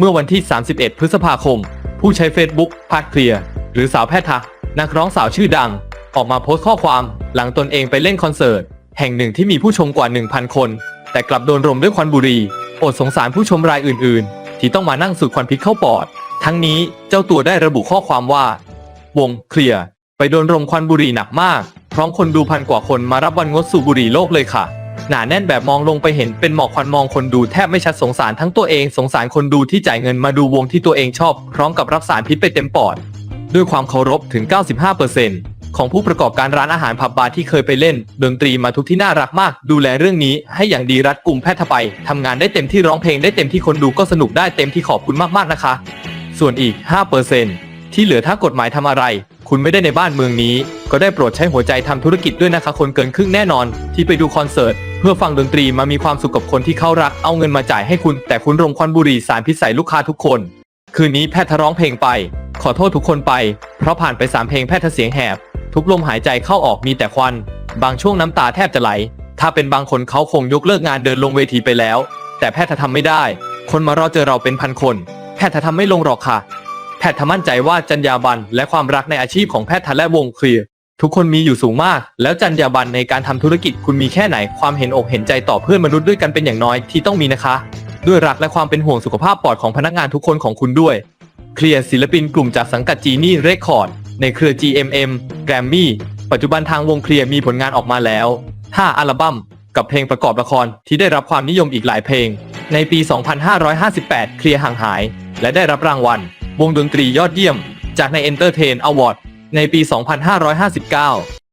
เมื่อวันที่ 31 พฤษภาคม ผู้ใช้ Facebook พาดเคลียร์หรือสาวแพทย์ทะนักร้องสาวชื่อดัง ออกมาโพสต์ข้อความหลังตนเองไปเล่นคอนเสิร์ต แห่งหนึ่งที่มีผู้ชมกว่า 1,000 คน แต่กลับโดนรมด้วยควันบุหรี่อดสงสารผู้ชมรายอื่น ๆ ที่ต้องมานั่งสูดควันพิษเข้าปอด ทั้งนี้เจ้าตัวได้ระบุข้อความว่า วงเคลียร์ไปโดนรมควันบุหรี่หนักมาก พร้อมคนดูพันกว่าคนมารับวันงดสูบบุหรี่โลกเลยค่ะ หนาแน่นแบบมองลงไปเห็นเป็นหมอกควันมองคนดูแทบไม่ชัดสงสารทั้งตัวเองสงสารคนดูที่จ่ายเงินมาดูวงที่ตัวเองชอบ พร้อมกับรับสารพิษไปเต็มปอด ด้วยความเคารพถึง 95%ของผู้ประกอบการร้านอาหารผับบาร์ที่เคยไปเล่น ดนตรีมาทุกที่น่ารักมาก ดูแลเรื่องนี้ให้อย่างดีรัดกุมแพทย์ไปทำงานได้เต็มที่ร้องเพลงได้เต็มที่คนดูก็สนุกได้เต็มที่ขอบคุณมากๆนะคะ ส่วนอีก 5%ที่เหลือถ้ากฎหมายทำอะไร คุณไม่ได้ในบ้านเมืองนี้ ก็ได้โปรดใช้หัวใจทำธุรกิจด้วยนะคะ คนเกินครึ่งแน่นอน ที่ไปดูคอนเสิร์ต เพื่อฟังดนตรีมามีความสุขกับคนที่เขารัก เอาเงินมาจ่ายให้คุณ แต่คุณรมควันบุหรี่สารพิษใส่ลูกค้าทุกคน คืนนี้แพทย์ร้องเพลงไป ขอโทษทุกคนไป เพราะผ่านไปสามเพลงแพทย์เสียงแหบ ทุกลมหายใจเข้าออกมีแต่ควัน บางช่วงน้ำตาแทบจะไหล ถ้าเป็นบางคนเขาคงยกเลิกงานเดินลงเวทีไปแล้ว แต่แพทย์ทำไม่ได้ คนมารอเจอเราเป็นพันคน แพทย์ทำไม่ลงหรอกค่ะ แพทย์มั่นใจว่าจรรยาบรรณและความรักในอาชีพของแพทย์ทันและวงเคลียร์ทุกคนมีอยู่สูงมาก แล้วจรรยาบรรณในการทำธุรกิจคุณมีแค่ไหน ความเห็นอกเห็นใจต่อเพื่อนมนุษย์ด้วยกันเป็นอย่างน้อยที่ต้องมีนะคะ ด้วยรักและความเป็นห่วงสุขภาพปอดของพนักงานทุกคนของคุณด้วย เคลียร์ศิลปินกลุ่มจากสังกัดจีนี่เรคคอร์ดในเครือ GMM Grammy ปัจจุบันทางวงเคลียร์มีผลงานออกมาแล้ว 5 อัลบั้ม กับเพลงประกอบละครที่ได้รับความนิยมอีกหลายเพลง ในปี 2558 เคลียร์ห่างหาย และได้รับรางวัล วงดนตรียอดเยี่ยม จากใน Entertain Award ในปี 2559